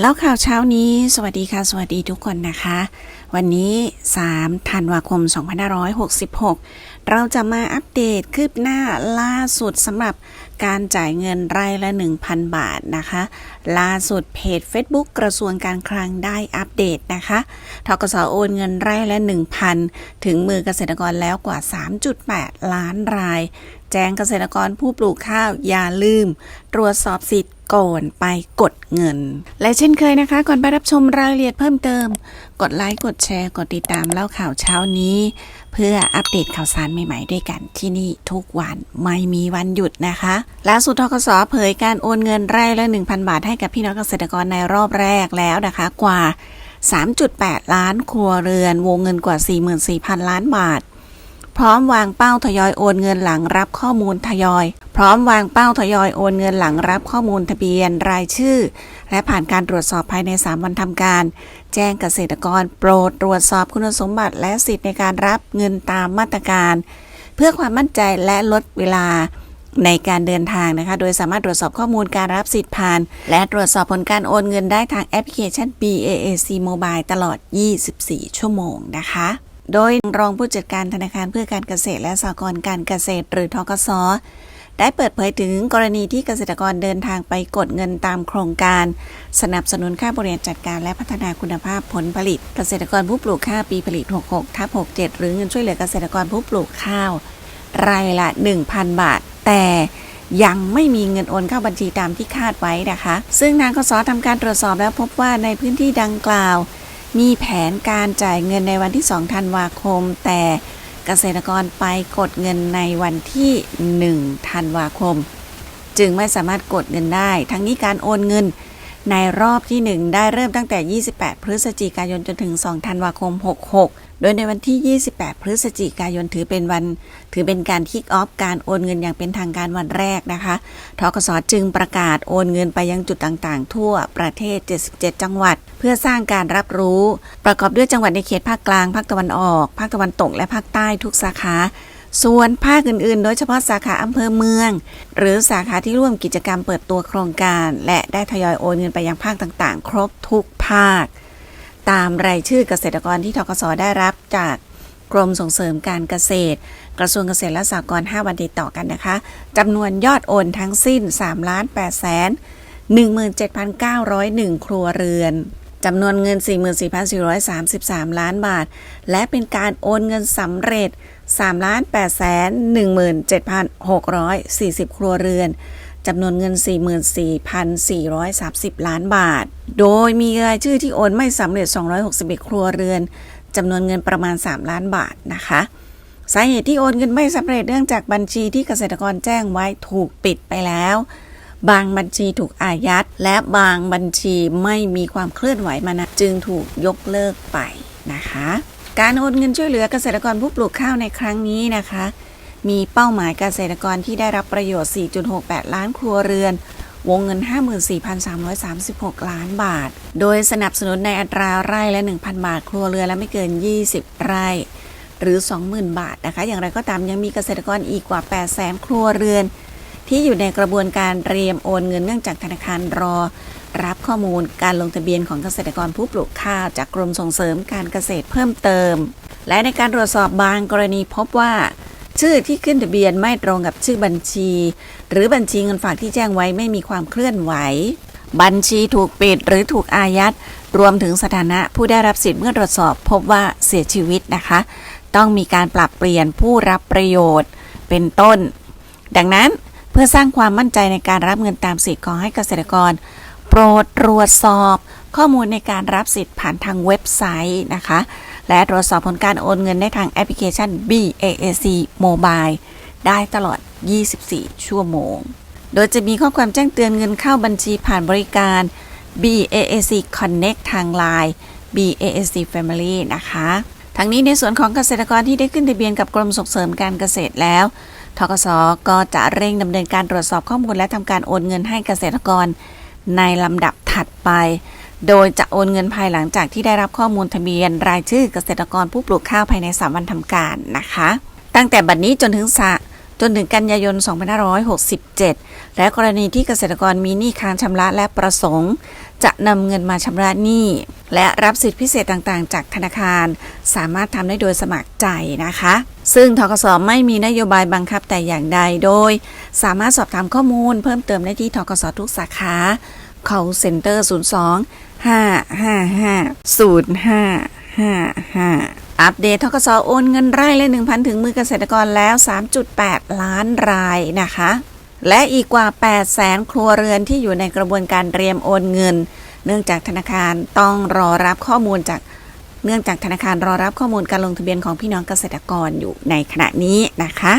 แล้วข่าวเช้านี้ สวัสดีค่ะ สวัสดีทุกคนนะคะ วันนี้ 3 ธันวาคม 2566 เราจะมาอัปเดตคืบหน้าล่าสุดสำหรับการจ่ายเงินไร่ละ 1,000 บาทนะคะ ล่าสุดเพจ Facebook กระทรวงการคลังได้อัปเดตนะคะทกสโอนเงินไร่ละ 1,000 ถึงมือเกษตรกรแล้วกว่า 3.8 ล้านราย แจ้งเกษตรกรผู้ปลูกข้าวอย่าลืม ตรวจสอบสิทธิ ก่อนไปกดเงิน และเช่นเคยนะคะ ก่อนไปรับชมรายละเอียดเพิ่มเติม กดไลค์ กดแชร์ กดติดตามเล่าข่าวเช้านี้ เพื่ออัปเดตข่าวสารใหม่ๆด้วยกันที่นี่ทุกวันไม่มีวันหยุดนะคะล่าสุดทกสเผยการโอนเงินไร่ละ 1,000 บาทให้กับพี่น้องเกษตรกรในรอบแรกแล้วนะคะกว่า 3.8 ล้านครัวเรือน วงเงินกว่า 44,000 ล้านบาท พร้อมวางเป้าทยอยโอนเงินหลังรับข้อมูลทยอย พร้อมวางเป้าทยอยโอนเงินหลังรับข้อมูลทะเบียนรายชื่อ และผ่านการตรวจสอบภายใน 3 วันทำการ แจ้งเกษตรกรโปรดตรวจสอบคุณสมบัติและสิทธิในการรับเงินตามมาตรการ เพื่อความมั่นใจและลดเวลาในการเดินทางนะคะ โดยสามารถตรวจสอบข้อมูลการรับสิทธิ์ผ่าน และตรวจสอบผลการโอนเงินได้ทางแอปพลิเคชัน BAAC Mobile ตลอด 24 ชั่วโมงนะคะ โดยรองผู้จัดการธนาคารเพื่อการเกษตรและสหกรณ์การเกษตร หรือทกสได้เปิดเผยถึงกรณีที่เกษตรกรเดินทางไปกดเงินตามโครงการ สนับสนุนค่าบริหารจัดการและพัฒนาคุณภาพผลผลิต เกษตรกรผู้ปลูกข้าวปีผลิต 66ทับ67 หรือเงินช่วยเหลือเกษตรกรผู้ปลูกข้าว รายละ 1,000 บาท แต่ยังไม่มีเงินโอนเข้าบัญชีตามที่คาดไว้นะคะ ซึ่งทางกสทำการตรวจสอบแล้วพบว่าในพื้นที่ดังกล่าว มีแผนการจ่ายเงินในวันที่ 2 ธันวาคม แต่เกษตรกรไปกดเงินในวันที่ 1 ธันวาคม จึงไม่สามารถกดเงินได้ ทั้งนี้การโอนเงิน ในรอบที่ 1 ได้เริ่มตั้งแต่ 28 พฤศจิกายนจนถึง 2 ธันวาคม 66 โดยในวันที่ 28 พฤศจิกายนถือเป็นวัน ถือเป็นการคิกออฟการโอนเงินอย่างเป็นทางการวันแรกนะคะทกสจึงประกาศโอนเงินไปยังจุดต่างๆ ทั่วประเทศ 77 จังหวัด เพื่อสร้างการรับรู้ ประกอบด้วยจังหวัดในเขตภาคกลาง ภาคตะวันออก ภาคตะวันตก และภาคใต้ทุกสาขา ส่วนภาคอื่นๆ โดยเฉพาะสาขาอำเภอเมือง หรือสาขาที่ร่วมกิจกรรมเปิดตัวโครงการ และได้ทยอยโอนเงินไปยังภาคต่างๆ ครบทุกภาค ตามรายชื่อเกษตรกรที่ทกสได้รับจากกรมส่งเสริมการเกษตร กระทรวงเกษตรและสหกรณ์5วันติดต่อกันนะคะจำนวนยอดโอนทั้งสิ้น3ล้าน8แสน17,901 ครัวเรือน จำนวนเงิน 44,433 ล้านบาท และเป็นการโอนเงินสำเร็จ 3,817,640 ครัวเรือนจำนวนเงิน 44,430 ล้านบาท โดยมีรายชื่อที่โอนไม่สำเร็จ 261 ครัวเรือนจำนวนเงินประมาณ 3 ล้านบาทนะคะ สาเหตุที่โอนเงินไม่สำเร็จเนื่องจากบัญชีที่เกษตรกรแจ้งไว้ถูกปิดไปแล้ว บางบัญชีถูกอายัด และบางบัญชีไม่มีความเคลื่อนไหวมานะจึงถูกยกเลิกไปนะคะ การโอนเงินช่วยเหลือเกษตรกรผู้ปลูกข้าวในครั้งนี้นะคะ มีเป้าหมายเกษตรกรที่ได้รับประโยชน์ 4.68 ล้านครัวเรือนวงเงิน 54,336 ล้านบาท โดยสนับสนุนในอัตราไร่ละ 1,000 บาท ครัวเรือนและไม่เกิน 20 ไร่ หรือ 20,000 บาทนะคะ อย่างไรก็ตามยังมีเกษตรกรอีกกว่า 800,000 ครัวเรือน ที่อยู่ในกระบวนการเตรียมโอนเงินเนื่องจากธนาคารรอ รับข้อมูลการลงทะเบียนของเกษตรกรผู้ปลูกข้าวจากกรมส่งเสริมการเกษตรเพิ่มเติม และในการตรวจสอบบางกรณีพบว่า ชื่อที่ขึ้นทะเบียนไม่ตรงกับชื่อบัญชี หรือบัญชีเงินฝากที่แจ้งไว้ไม่มีความเคลื่อนไหว บัญชีถูกปิดหรือถูกอายัดรวมถึงสถานะผู้ได้รับสิทธิ์เมื่อตรวจสอบพบว่าเสียชีวิตนะคะ ต้องมีการปรับเปลี่ยนผู้รับประโยชน์เป็นต้น ดังนั้น พื่อสร้างความมั่นใจในการรับเงินตามสิทธิ์ขอให้เกษตรกร โปรดตรวจสอบ ข้อมูลในการรับสิทธิ์ผ่านทางเว็บไซต์นะคะ และตรวจสอบผลการโอนเงินได้ทางแอปพลิเคชัน BAAC Mobile ได้ตลอด 24 ชั่วโมง โดยจะมีข้อความแจ้งเตือนเงินเข้าบัญชีผ่านบริการ BAAC Connect ทาง Line BAAC Family นะคะ ทั้งนี้ในส่วนของเกษตรกรที่ได้ขึ้นทะเบียนกับกรมส่งเสริมการเกษตรแล้ว ทกสก็จะเร่งดำเนินการตรวจสอบข้อมูลและทำการโอนเงินให้เกษตรกรในลำดับถัดไป โดยจะโอนเงินภายหลังจากที่ได้รับข้อมูลทะเบียน รายชื่อเกษตรกรผู้ปลูกข้าวภายใน 3 วันทำการนะคะ ตั้งแต่บัดนนี้จนถึงสะจนถึงกันยายน 2567 และกรณีที่เกษตรกรมีหนี้ค้างชำระและประสงค์ จะนำเงินมาชำระหนี้ และรับสิทธิพิเศษต่างๆ จากธนาคาร สามารถทำได้โดยสมัครใจนะคะ ซึ่งทกสไม่มีนโยบายบังคับแต่อย่างใดโดย สามารถสอบถามข้อมูลเพิ่มเติมได้ที่ทกสทุกสาขา call center 02 555 0555 อัปเดตทกสโอนเงินไร่ละ1,000 ถึงมือเกษตรกรแล้ว 3.8 ล้านรายนะคะ และอีกกว่า 8 แสนครัวเรือนที่อยู่ในกระบวนการเตรียมโอนเงิน เนื่องจากธนาคารต้องรอรับข้อมูลจาก เนื่องจากธนาคารรอรับข้อมูลการลงทะเบียนของพี่น้องเกษตรกรอยู่ในขณะนี้นะคะ